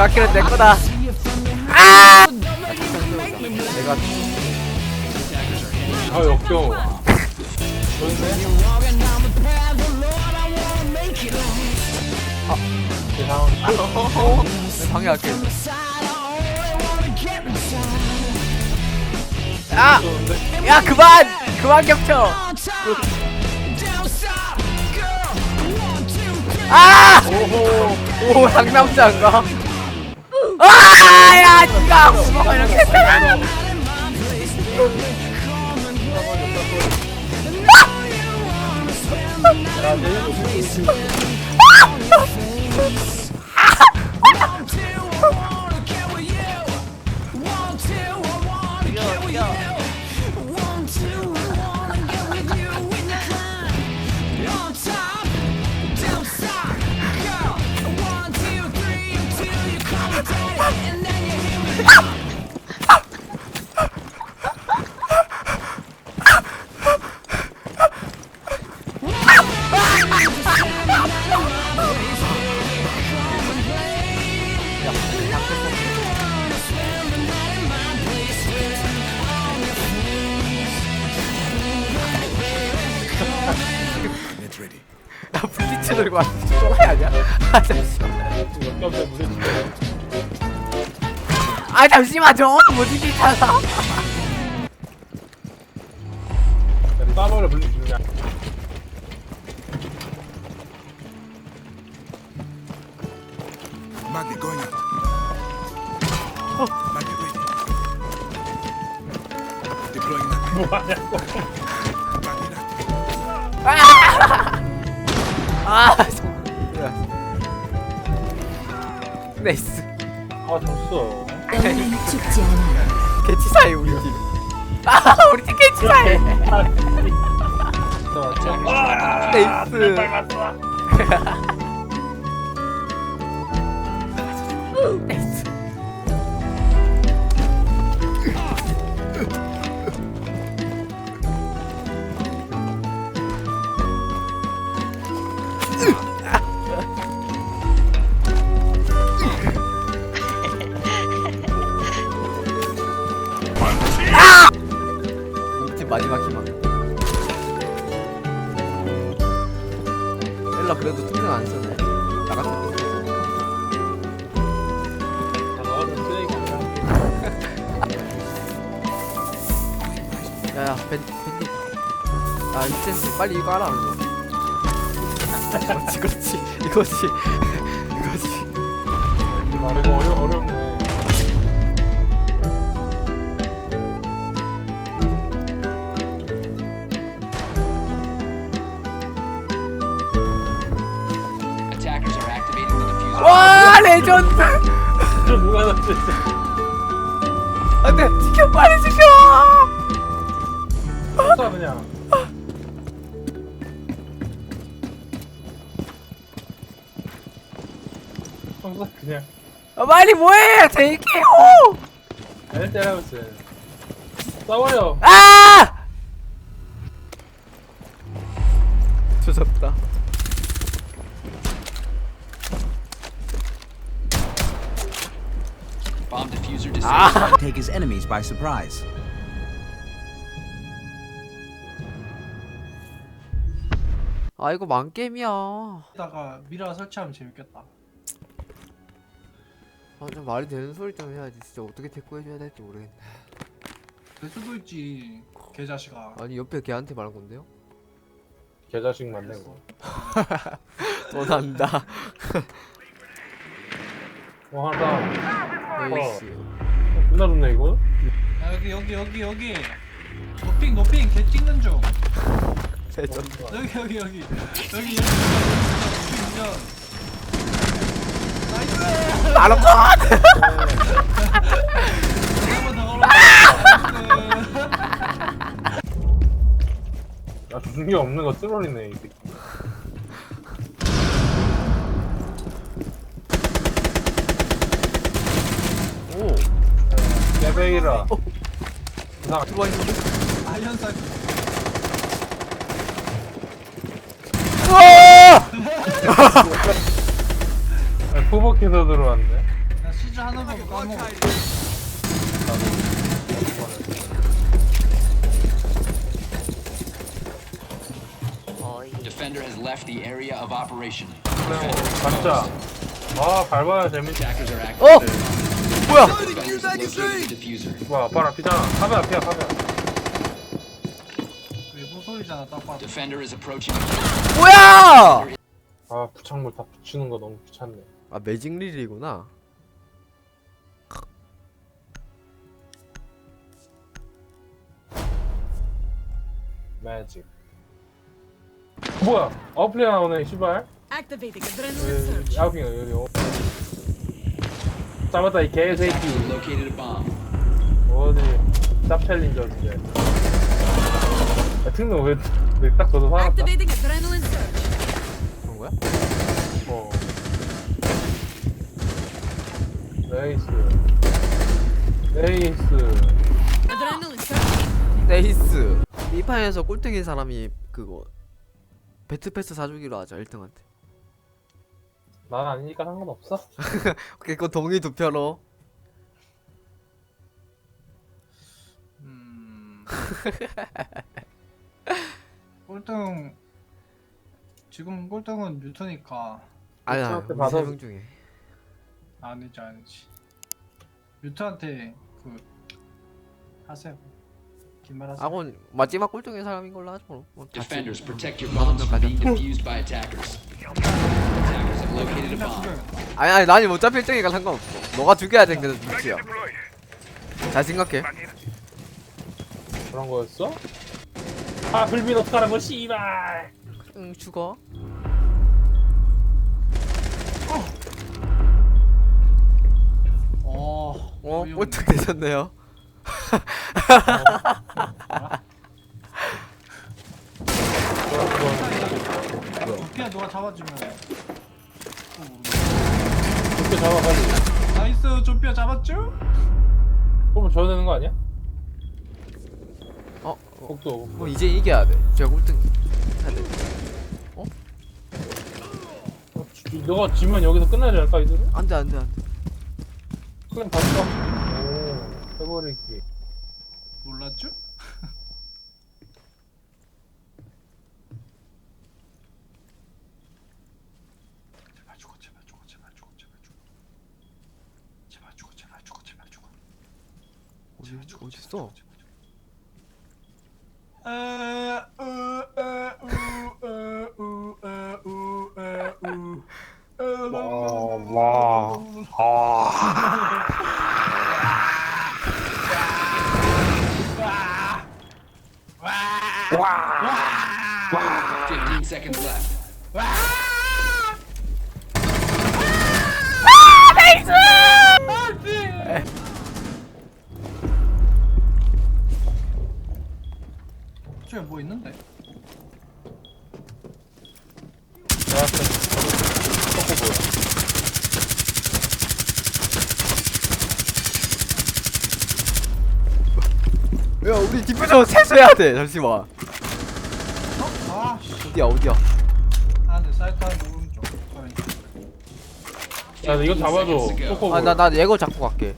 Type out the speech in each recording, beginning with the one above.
마지막 킬은 내 거다. 아! 내가 아 역겨워 아 대상 방해할게. 야! 좋은데 야 그만! 그만 겹쳐! 아! 오호 오 상남자인가? 아! 야 니가 이렇게 아 잠시만 저거는 못 이기잖아 싸버려 물리치냐 Magnet going up. Magnet ready. Deploying magnet. 뭐하냐고 Magnet active. 아 네이스 아 졌어 죽지 않아. 개치사해 우리 팀. 아 우리 팀 개치사해. 네이스. 네이스. 마지막 희망. 엘라 그래도 투명 안 쓰네. 나 같은 거. 아 야야 밴 밴디. 아 이센스 빨리 이거 하라 이거. 그렇지 그렇지 이거지 이거지. 아 이거 어려, Attackers 레전드. 저 누가 났지 안돼 지켜 빨리 지켜. 쏴 그냥 쏴 그냥 아, 빨리 뭐해 대기해요. 애 때라고 있어 싸워요 아! 조졌다. 아! take his enemies by surprise. 아 이거 망게임이야. 다가 미라 설치하면 재밌겠다. 아좀 말이 되는 소리 좀 해야지. 진짜 어떻게 대꾸해줘야 될지 모르겠네. 될 수도 있지. 개자식아. 아니 옆에 걔한테 말한 건데요? 개자식 만든 거더 난다. 어, 하나 나이스. 존나 좋네 이거 야, 여기 여기 여기 여기. 노핑 노핑 개 찍는 중. 레전드. 여기 여기 여기 여기 여기. 운전. 바로 컷! 한번 더 올라. 야 중계 없는 거 트롤이네 이 새끼 개베이라 이상 들어와 있는데? 아이언사 우와! 아, 포복해서 들어왔네 나 시즈 거 까먹어 Defender has left the area of operation. 진짜 아 밟아야 재밌지 Attackers are active. 어! 뭐야? 뭐야 바로 앞이잖아 카베 앞이야 소리잖아 딱 approaching. 뭐야? 아 부착물 다 붙이는 거 너무 귀찮네 아 매직 릴이구나. 매직 뭐야 아웃플레이 나오네 씨발 Activating adrenaline surge. 야우핑 여기 오 잡았다 이 개새끼. 어디 짭 챌린 저 진짜 야 특능 왜딱 저도 살았다 Activating adrenaline surge. 그런 거야? 어 레이스 레이스 Adrenaline surge. 네이스. 이 판에서 꼴등인 사람이 그거 배트패스 사주기로 하자 1등한테. 난 아니니까 상관없어 오케이 그거 동의 두 표로. 음... 꼴등 지금 꼴등은 뉴트니까 아니야 중학교 우리 받아- 세명 중에. 아니지 아니지 뉴트한테 그 하세요 긴말 하세요 아건 마지막 꼴등인 사람인 걸로 하죠. 뭐. 뭐 다 Defenders, 지- protect your 다섯 bombs from 명까지. being defused by attackers. 혼자 bomb. 죽여야겠다 아니 아니 난이 어차피 1등이니까 상관없어. 너가 죽여야 게 눈치야. 잘 생각해. 그런 거였어? 아 불빈 어떡하라고 씨발 응 죽어. 어... 어 어이없네. 꼴등 되셨네요. 도피야 너가 잡아주면 그렇게 잡아가지고 나이스 조피아 잡았죠? 뽑으면 줘야 되는 거 아니야? 어, 어, 복도 어 이제 이겨야 돼. 제가 꼴등 해야 돼. 어, 지- 너가 지면 여기서 끝나지 않을까 이들은? 안 돼 안 돼 안돼. 클랜 봤어? 오 해버리기 몰랐죠? 제발 죽어 제발 죽어 제발 죽어 제발 죽어 제발 죽어 제발 죽어 제발 죽어 어디 어디 있어? Fifteen seconds left. 저기 뭐 있는데? 내가 쳤고 뭐야 야 우리 디퓨저 세수해야 돼. 잠시만. 어? 아, 씨. 어디야 어디야? 아, 내 사이트 한 오른쪽. 아, 왼쪽. 야 이거 15 잡아줘 seconds to go. 초코 아 나나 예거 잡고 갈게.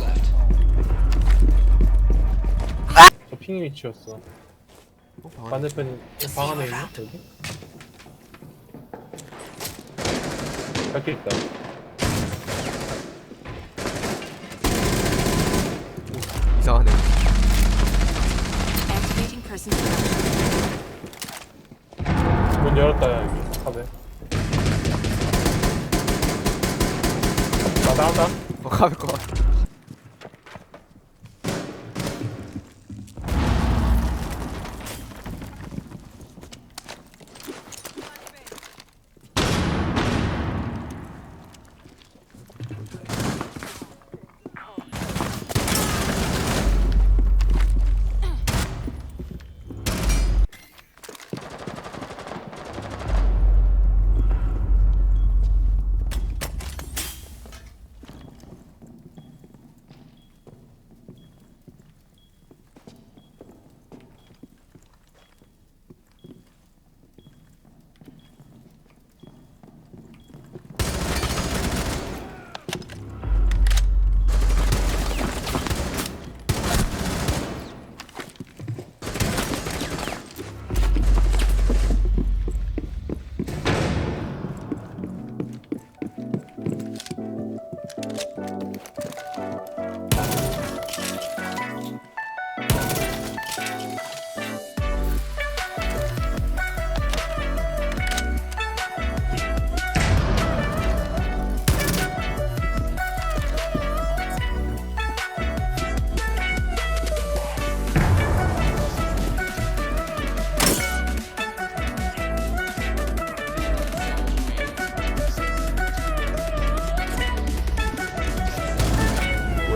Left. 저핑 위치였어 어. 반대편이 방 안에 있나? 여기? 밖에 있다 문 열었다 야 여기. 카베 나 나온다. 어 가볼 것 같아.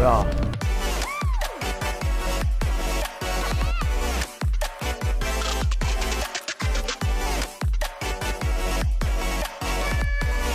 뭐야